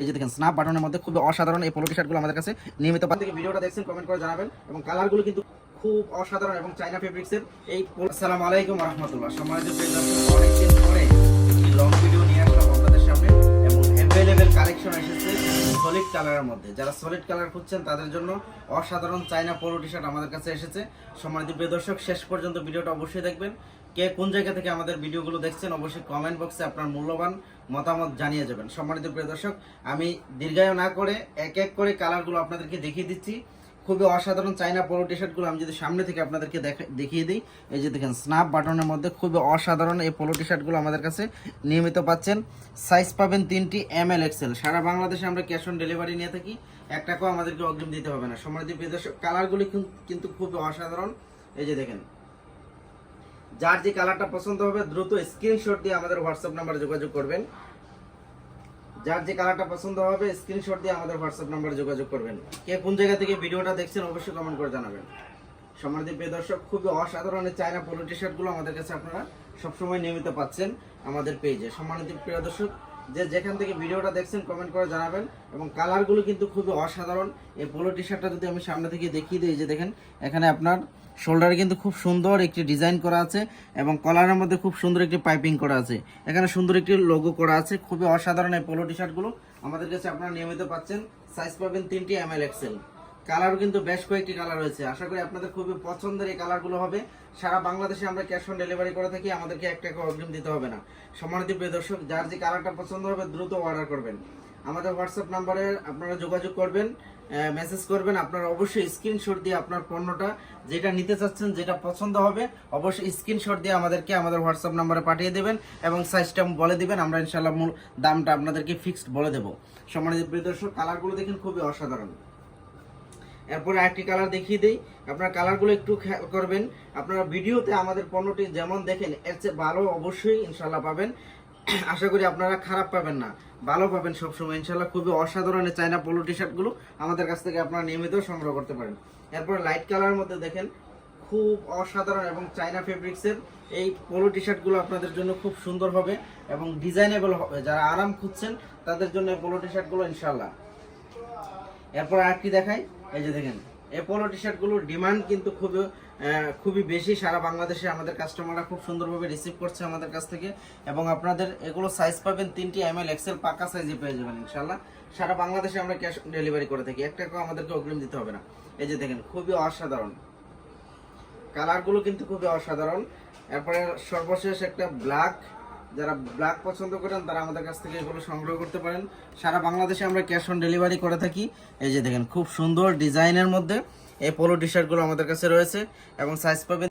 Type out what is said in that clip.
এই যে দেখেন স্ন্যাপ বাটনের মধ্যে খুব অসাধারণ এই পোলো টি শার্টগুলো আমাদের কাছে নিয়মিত পান থেকে ভিডিওটা দেখছেন কমেন্ট করে জানাবেন। এবং কালারগুলো কিন্তু খুব অসাধারণ এবং চাইনা ফেব্রিক্সের এই আসসালামু আলাইকুম রহমতুল্লাহ। সম্মানিত অনেকদিন পরে কালারের মধ্যে। যারা সলিড কালার খুঁজছেন, তাদের জন্য অসাধারণ চাইনা পোলো টি শার্ট আমাদের কাছে এসেছে। সম্মানিত প্রিয় দর্শক, শেষ পর্যন্ত ভিডিওটা অবশ্যই দেখবেন। কে কোন জায়গা থেকে আমাদের ভিডিওগুলো দেখছেন, অবশ্যই কমেন্ট বক্সে আপনার মূল্যবান মতামত জানিয়ে যাবেন। সম্মানিত প্রিয় দর্শক, আমি দীর্ঘায়ু না করে এক এক করে কালারগুলো আপনাদেরকে দেখিয়ে দিচ্ছি। খুবই অসাধারণ চাইনা পোলো টি শার্টগুলো আমি যদি সামনে থেকে আপনাদেরকে দেখা- দেখিয়ে দিই, এই যে দেখেন স্ন্যাপ বাটনের মধ্যে খুবই অসাধারণ এই পোলো টি শার্টগুলো আমাদের কাছে নিয়মিত পাচ্ছেন। সাইজ পাবেন তিনটি এম এল এক্সেল সারা বাংলাদেশে আমরা ক্যাশ অন ডেলিভারি নিয়ে থাকি, এক টাকাও আমাদেরকে অগ্রিম দিতে হবে না। সম্মানিত প্রিয় দর্শক কালারগুলি কিন্তু খুবই অসাধারণ। এই যে দেখেন, যার যে কালারটা পছন্দ হবে, দ্রুত স্ক্রিনশট দিয়ে আমাদের হোয়াটসঅ্যাপ নাম্বারে যোগাযোগ করবেন। যার যে কালারটা পছন্দ হবে স্ক্রিনশট দিয়ে আমাদের হোয়াটসঅ্যাপ নাম্বারে যোগাযোগ করবেন। কে কোন জায়গা থেকে ভিডিওটা দেখছেন, অবশ্যই কমেন্ট করে জানাবেন। সম্মানিত প্রিয় দর্শক, খুবই অসাধারণ চায়না পোলো টি শার্টগুলো আমাদের কাছে আপনারা সবসময় নিয়মিত পাচ্ছেন আমাদের পেজে সম্মানিত প্রিয় দর্শক যে যেখান থেকে ভিডিওটা দেখছেন কমেন্ট করে জানাবেন। এবং কালারগুলো কিন্তু খুবই অসাধারণ। এই পোলো টি শার্টটা যদি আমি সামনে থেকে দেখিয়ে দিই যে দেখেন, এখানে আপনার শোল্ডারে কিন্তু খুব সুন্দর একটি ডিজাইন করা আছে এবং কলারের মধ্যে খুব সুন্দর একটি পাইপিং করা আছে। এখানে সুন্দর একটি লোগো করা আছে। খুবই অসাধারণ এই পোলো টি শার্টগুলো আমাদের কাছে আপনারা নিয়মিত পাচ্ছেন। সাইজ পাবেন তিনটি এম এল এক্সেল কালারও কিন্তু বেশ কয়েকটি কালার রয়েছে। আশা করি আপনাদের খুবই পছন্দের এই কালারগুলো হবে। সারা বাংলাদেশে আমরা ক্যাশ অন ডেলিভারি করে থাকি, আমাদেরকে এক টাকা অগ্রিম দিতে হবে না। সম্মানিত প্রিয় দর্শক, যার যে কালারটা পছন্দ হবে দ্রুত অর্ডার করবেন। আমাদের হোয়াটসঅ্যাপ নাম্বারে আপনারা যোগাযোগ করবেন মেসেজ করবেন। আপনারা অবশ্যই স্ক্রিনশট দিয়ে আপনার পণ্যটা, যেটা নিতে চাচ্ছেন, যেটা পছন্দ হবে, অবশ্যই স্ক্রিনশট দিয়ে আমাদেরকে আমাদের হোয়াটসঅ্যাপ নাম্বারে পাঠিয়ে দেবেন এবং সাইজটা বলে দিবেন। আমরা ইনশাল্লাহ মূল দামটা আপনাদেরকে ফিক্সড বলে দেবো। সম্মানিত প্রিয় দর্শক, কালারগুলো দেখেন খুবই অসাধারণ। এরপরে আরেকটি কালার দেখিয়ে দিই। আপনার কালারগুলো একটু করবেন। আপনারা ভিডিওতে আমাদের পণ্যটি যেমন দেখেন, এর চেয়ে ভালো অবশ্যই ইনশাল্লাহ পাবেন। আশা করি আপনারা খারাপ পাবেন না। ভালো পাবেন সবসময়। ইনশাল্লাহ খুবই অসাধারণ চাইনা পোলো টি শার্টগুলো আমাদের কাছ থেকে আপনারা নিয়মিত সংগ্রহ করতে পারেন। এরপর লাইট কালারের মধ্যে দেখেন, খুব অসাধারণ এবং চাইনা ফেব্রিক্সের এই পোলো টি শার্টগুলো আপনাদের জন্য খুব সুন্দর হবে এবং ডিজাইনেবল হবে। যারা আরাম খুঁজছেন, তাদের জন্য পোলো টি শার্টগুলো ইনশাল্লাহ এরপর আর কি দেখাই। এই যে দেখেন এই পোলো টি শার্টগুলোর ডিমান্ড কিন্তু খুবই খুবই বেশি। সারা বাংলাদেশে আমাদের কাস্টমাররা খুব সুন্দরভাবে রিসিভ করছে আমাদের কাছ থেকে। এবং আপনাদের এগুলো সাইজ পাবেন তিনটি এম এল এক্সেল পাকা সাইজে পেয়ে যাবেন ইনশাল্লাহ সারা বাংলাদেশে আমরা ক্যাশ ডেলিভারি করে থাকি। এক টাকাও আমাদেরকে অগ্রিম দিতে হবে না। এই যে দেখেন, খুবই অসাধারণ। কালারগুলো কিন্তু খুবই অসাধারণ। এরপরে সর্বশেষ একটা ব্ল্যাক যারা ব্ল্যাক পছন্দ করেন, তারা আমাদের কাছ থেকে এগুলো সংগ্রহ করতে পারেন। সারা বাংলাদেশে আমরা ক্যাশ অন ডেলিভারি করে থাকি। এই যে দেখেন, খুব সুন্দর ডিজাইনের মধ্যে এই পোলো টি শার্টগুলো আমাদের কাছে রয়েছে এবং সাইজ পাবেন